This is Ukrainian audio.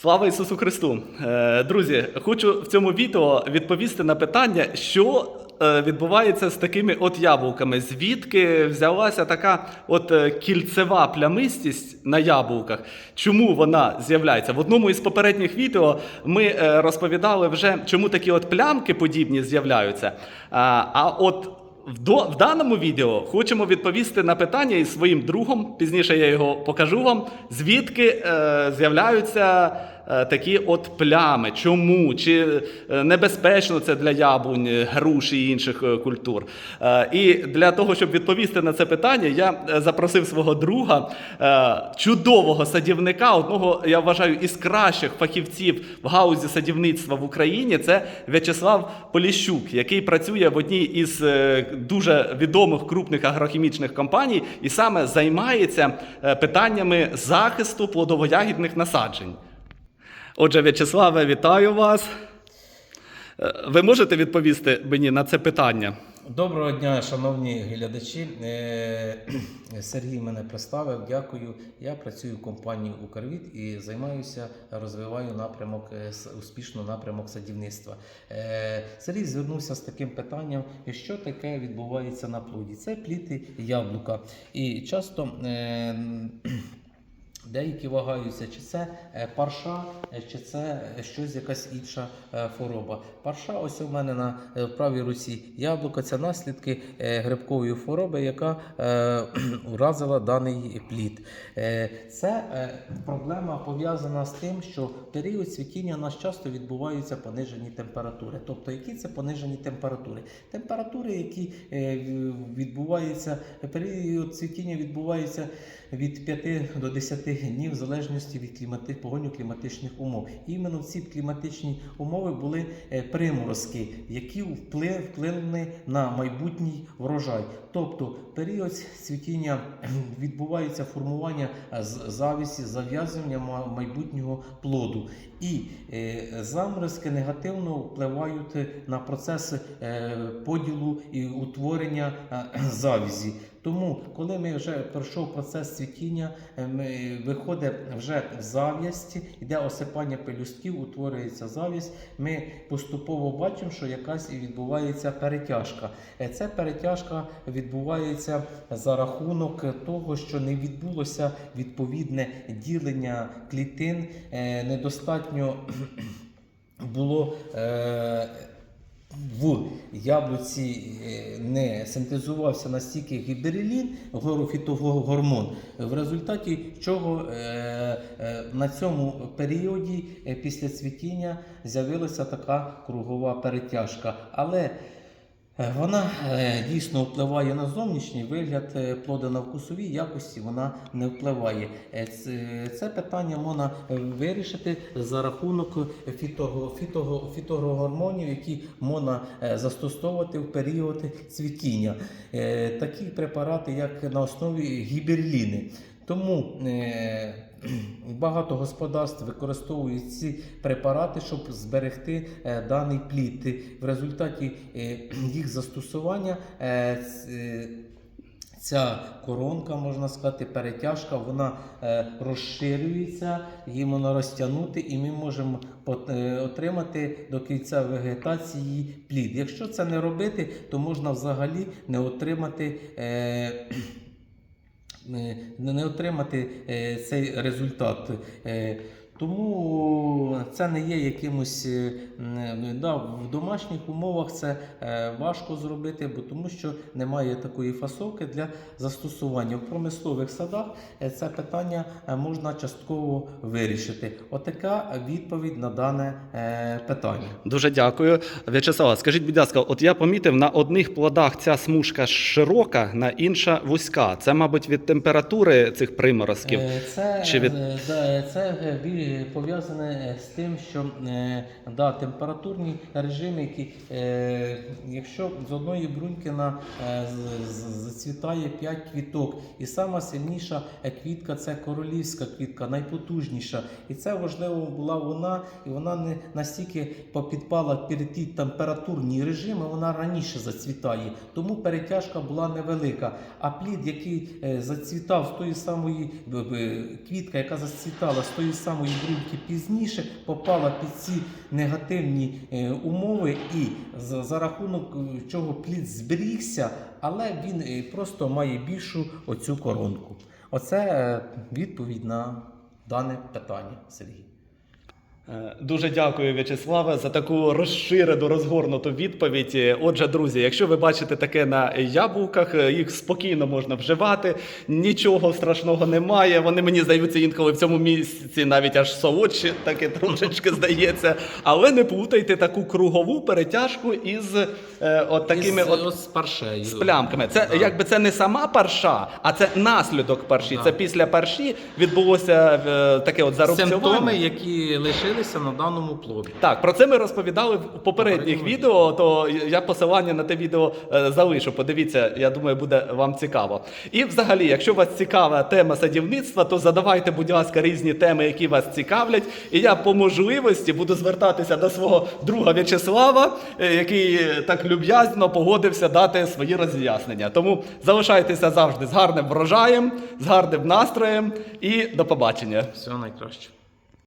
Слава Ісусу Христу! Е, Друзі, хочу в цьому відео відповісти на питання, що е, відбувається з такими от яблуками. Звідки взялася така от е, кільцева плямистість на яблуках? Чому вона з'являється? В одному із попередніх відео ми розповідали вже, чому такі от плямки подібні з'являються. А от в, до, в даному відео хочемо відповісти на питання із своїм другом. Пізніше я його покажу вам, звідки е, з'являються такі от плями. Чому? Чи е, небезпечно це для яблунь, груш і інших е, культур? Е, і для того, щоб відповісти на це питання, я е, запросив свого друга, е, чудового садівника, одного, я вважаю, із кращих фахівців в гаузі садівництва в Україні. Це В'ячеслав Поліщук, який працює в одній із е, дуже відомих крупних агрохімічних компаній і саме займається е, питаннями захисту плодово-ягідних насаджень. Отже, В'ячеславе, вітаю вас. Е, Ви можете відповісти мені на це питання? Доброго дня, шановні глядачі. Е, Сергій мене представив. Дякую. Я працюю в компанії Укрвіт і займаюся, розвиваю напрямок е, успішно напрямок садівництва. Сергій звернувся з таким питанням, що таке відбувається на плоді. Це пліти яблука. І часто. Деякі вагаються, чи це е, парша, е, чи це е, щось якась інша хвороба. Парша, ось у мене на правій руці яблуко, це наслідки грибкової хвороби, яка уразила даний плід. Це проблема пов'язана з тим, що період цвітіння у нас часто відбуваються понижені температури. Тобто, які це понижені температури? Температури, які відбуваються, період цвітіння відбувається від 5 до 10 днів в залежності від клімати, погодньо кліматичних умов. Іменно ці кліматичні умови були е, приморозки, які вплив, вплинули на майбутній врожай. Тобто період цвітіння відбувається формування е, завісі, зав'язування майбутнього плоду. І е, заморозки негативно впливають на процес поділу і утворення завізі. Тому, коли ми вже пройшов процес цвітіння, е, ми виходить вже в зав'язці, йде осипання пелюстків, утворюється завість. Ми поступово бачимо, що якась відбувається перетяжка. Е, Ця перетяжка відбувається за рахунок того, що не відбулося відповідне ділення клітин, е, недостатньо було. В яблуці е, не синтезувався настільки гіберелін, гормон. в результаті чого е, е, на цьому періоді після цвітіння з'явилася така кругова перетяжка. Але вона е, дійсно впливає на зовнішній вигляд е, плода на вкусовій якості вона не впливає. Е, Це, питання можна е, вирішити за рахунок фітого, фітогормонів, які можна е, застосовувати в період цвітіння. Е, Такі препарати, як на основі гіберліни. Тому е, багато господарств використовують ці препарати, щоб зберегти е, даний плід. В результаті е, їх застосування е, Ця коронка, можна сказати, перетяжка, вона розширюється, її можна розтягнути, і ми можемо отримати до кінця вегетації плід. Якщо це не робити, то можна взагалі не отримати. Е, не отримати е, цей результат. Е, Тому це не є якимось е, да, в домашніх умовах це е, важко зробити, бо тому що немає такої фасовки для застосування. В промислових садах е, це питання е, можна частково вирішити. Отака відповідь на дане е, питання. Дуже дякую. В'ячеслава, скажіть, будь ласка, от я помітив, на одних плодах ця смужка широка, на інша вузька. Це, мабуть, від температури цих приморозків. Е, Це, Чи від- е, це е, бі- пов'язане з тим, що е, да, температурні режими, які, е, якщо з одної бруньки на, е, зацвітає 5 квіток, і сама сильніша квітка це королівська квітка, найпотужніша. І це важливо була вона, і вона не настільки попідпала перед ті температурні режими, вона раніше зацвітає. Тому перетяжка була невелика. А плід, який зацвітав з тої самої квітка, яка зацвітала з тої самої бруньки пізніше, попала під ці негативні е, умови, і за, рахунок е, чого плід зберігся, але він е, просто має більшу оцю коронку. Оце відповідь на дане питання, Сергій. Е, Дуже дякую, В'ячеславе, за таку розширену, розгорнуту відповідь. Е, Отже, друзі, якщо ви бачите таке на яблуках, е, їх спокійно можна вживати, нічого страшного немає. Вони мені здаються інколи в цьому місці навіть аж солодші, таке трошечки здається. Але не плутайте таку кругову перетяжку із е, от такими Із, от з паршею. з плямками. Це Да. якби це не сама парша, а це наслідок парші. Да. Це після парші відбулося е, таке от зарубцювання. Симптоми, які лишилися на даному плоді. Так, про це ми розповідали в попередніх Попередньому відео. То я посилання на те відео е, залишу. Подивіться, я думаю, буде вам цікаво. І взагалі, якщо вас цікава тема садівництва, то задавайте, будь ласка, різні теми, які вас цікавлять. І я по можливості буду звертатися до свого друга В'ячеслава, е, який е, так люб'язно погодився дати свої роз'яснення. Тому залишайтеся завжди з гарним врожаєм, з гарним настроєм і до побачення. Всього найкраще.